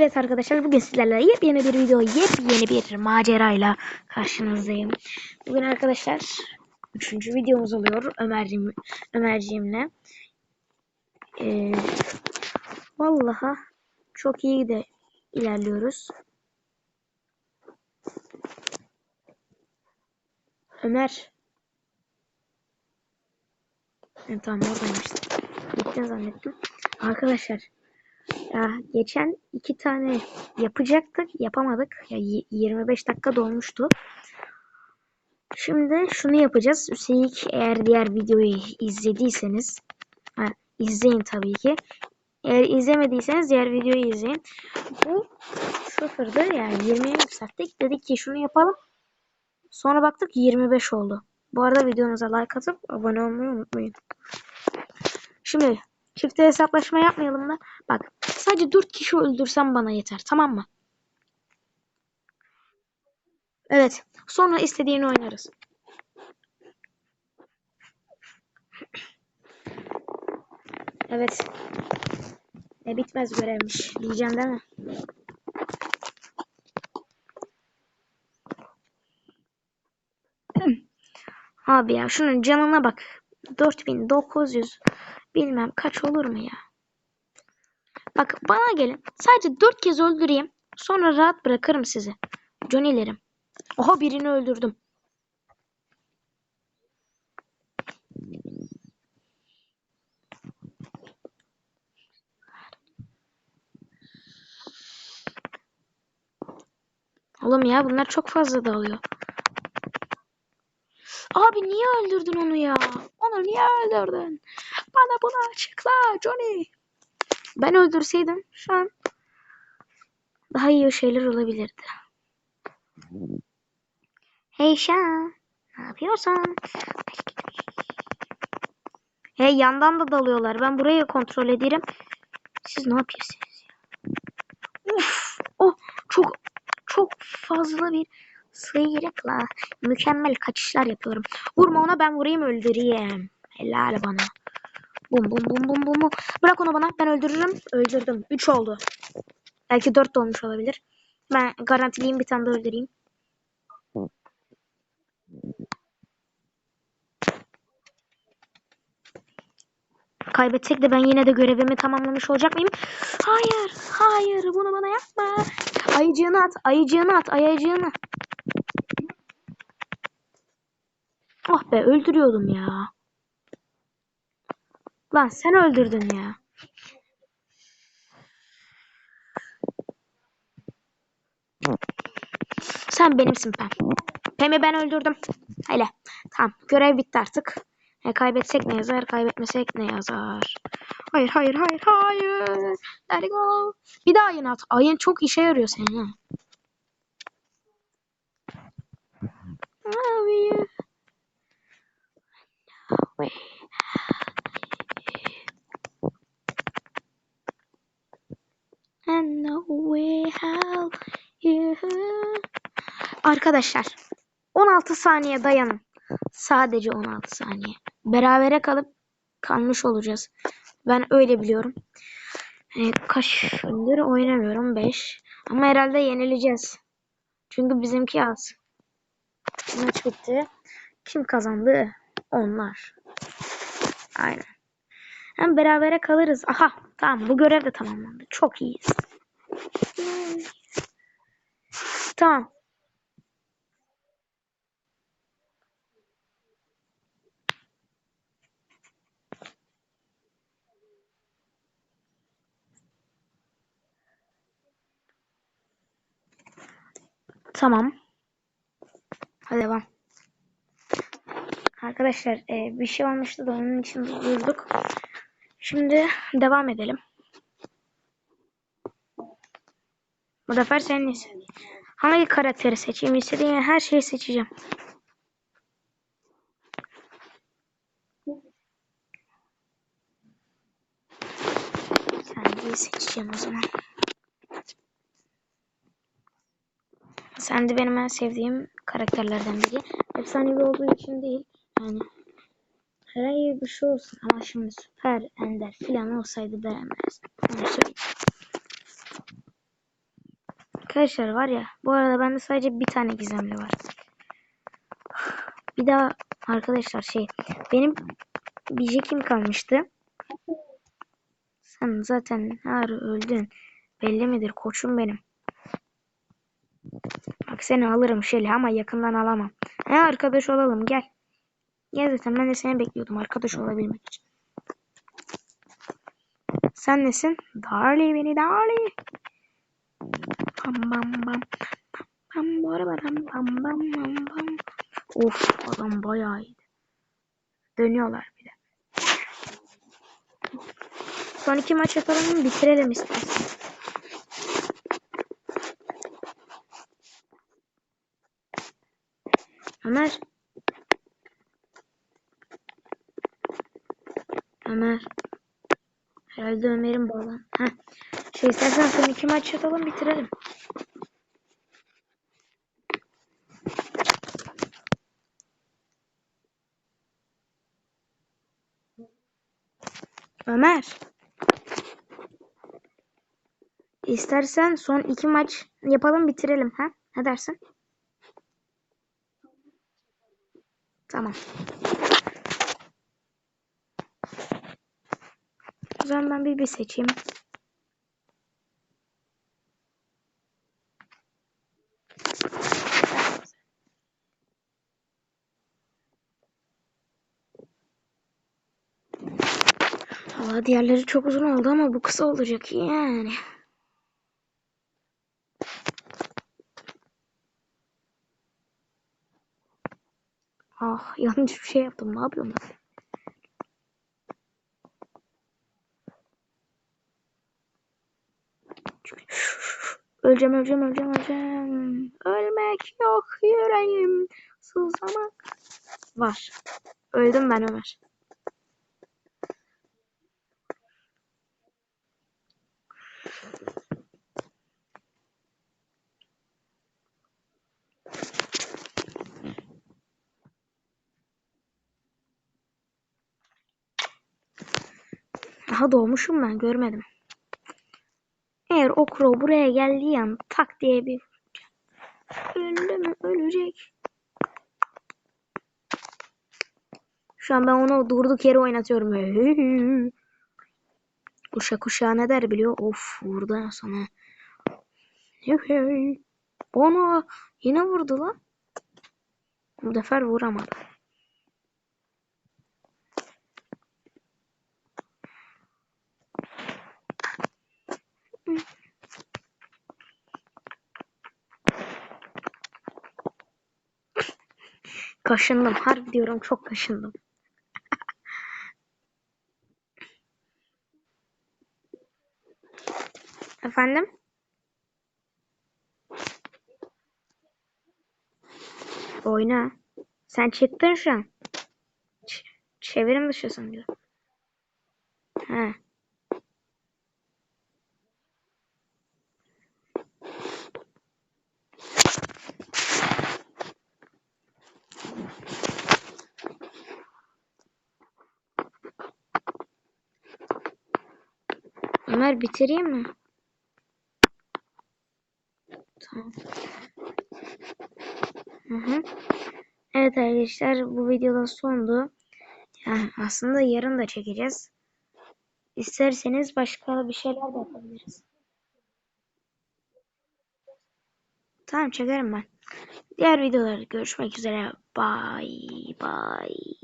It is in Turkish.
Evet arkadaşlar bugün sizlerle yepyeni bir video, yepyeni bir macerayla karşınızdayım. Bugün arkadaşlar üçüncü videomuz oluyor Ömerciğim, Ömerciğimle. Ee, vallahi çok iyi de ilerliyoruz. Ömer. Evet, tamam oradaymış. Gittin zannettim. Arkadaşlar ya geçen iki tane yapacaktık, yapamadık. Ya y- 25 dakika dolmuştu. Şimdi şunu yapacağız. Üstelik eğer diğer videoyu izlediyseniz, ha, izleyin tabii ki. Eğer izlemediyseniz diğer videoyu izleyin. Bu sıfırdı yani 20'ye yükselttik. Dedik ki şunu yapalım. Sonra baktık 25 oldu. Bu arada videomuza like atıp abone olmayı unutmayın. Şimdi çifte hesaplaşma yapmayalım da. Bak sadece 4 kişi öldürsem bana yeter tamam mı? Evet. Sonra istediğini oynarız. Evet. Ne bitmez görevmiş diyeceğim değil mi? Abi ya şunun canına bak. 4900 bilmem kaç olur mu ya? Bak bana gelin. Sadece 4 kez öldüreyim. Sonra rahat bırakırım sizi. Johnny'lerim. Oha birini öldürdüm. Oğlum ya bunlar çok fazla dağılıyor. Abi niye öldürdün onu ya? Onu niye öldürdün? Bana bunu açıkla Johnny. Ben öldürseydim şu an daha iyi şeyler olabilirdi. Hey Şan. Ne yapıyorsun? Hey yandan da dalıyorlar. Ben burayı kontrol ederim. Siz ne yapıyorsunuz ya? Uf, oh çok çok fazla bir sıyrıkla mükemmel kaçışlar yapıyorum. Vurma ona ben vurayım öldüreyim. Helal bana. Bum bum bum bum bum. Bırak onu bana ben öldürürüm. Öldürdüm. 3 oldu. Belki 4 de olmuş olabilir. Ben garantileyim bir tane de öldüreyim. Kaybetsek de ben yine de görevimi tamamlamış olacak mıyım? Hayır, hayır bunu bana yapma. Ayıcığını at, ayıcığını at, ayıcığını. Oh be öldürüyordum ya. Lan sen öldürdün ya. Sen benimsin Pem. Pem'i ben öldürdüm. Hele. Tamam. Görev bitti artık. E, kaybetsek ne yazar? Kaybetmesek ne yazar? Hayır, hayır, hayır, hayır. Let it go. Bir daha ayın at. Ayın çok işe yarıyor senin. ha. Love you. Wait. And no how you Arkadaşlar 16 saniye dayanın. Sadece 16 saniye. Berabere kalıp kalmış olacağız. Ben öyle biliyorum. E, kaç gündür oynamıyorum? 5. Ama herhalde yenileceğiz. Çünkü bizimki az. Maç bitti. Kim kazandı? Onlar. Aynen. Hem berabere kalırız. Aha tamam bu görev de tamamlandı. Çok iyiyiz. Tamam. Tamam. Hadi devam. Arkadaşlar e, bir şey olmuştu da onun için durduk. Şimdi devam edelim. Bu sefer senin istediğin. Hangi karakteri seçeyim? İstediğin her şeyi seçeceğim. Sandy'yi seçeceğim o zaman. Sandy benim en sevdiğim karakterlerden biri. Efsanevi olduğu için değil. Yani herhangi bir şey olsun ama şimdi süper ender filan olsaydı beğenmezdim. Onu söyleyeyim. Arkadaşlar var ya bu arada bende sadece bir tane gizemli var. Bir daha arkadaşlar şey benim bir jekim kalmıştı. Sen zaten her öldün. Belli midir koçum benim. Bak seni alırım Şeli ama yakından alamam. He arkadaş olalım gel. Gel zaten ben de seni bekliyordum arkadaş olabilmek için. Sen nesin? Darli beni Darli. Bam bam bam. Bam bam bam bam bam bam bam. Of adam bayağı iyiydi. Dönüyorlar bir de. Son iki maç yapalım bitirelim istersen. Ömer. Ömer. Herhalde Ömer'in bağlan. Heh. Şey istersen son iki maç yapalım bitirelim. Ömer. İstersen son iki maç yapalım bitirelim ha? Ne dersin? Tamam. O zaman ben bir bir seçeyim. Valla diğerleri çok uzun oldu ama bu kısa olacak yani. Ah yanlış bir şey yaptım. Ne yapıyorum ben? Öleceğim, öleceğim, öleceğim, öleceğim. Ölmek yok yüreğim. Sızlamak var. Öldüm ben Ömer. Daha doğmuşum ben görmedim. Eğer o buraya geldiği an tak diye bir öldü mü ölecek. Şu an ben onu durduk yere oynatıyorum. Kuşa kuşa ne der biliyor? Of vurdu sana. Onu yine vurdu lan. Bu sefer vuramadı. Kaşındım. Harbi diyorum çok kaşındım. Efendim? Oyna. Sen çıktın şu an. Ç çevirim dışısın diyor. He. Ömer bitireyim mi? Tamam. Hı hı. Evet arkadaşlar bu videoda sondu. Yani aslında yarın da çekeceğiz. İsterseniz başka bir şeyler de yapabiliriz. Tamam çekerim ben. Diğer videolarda görüşmek üzere. Bye bye.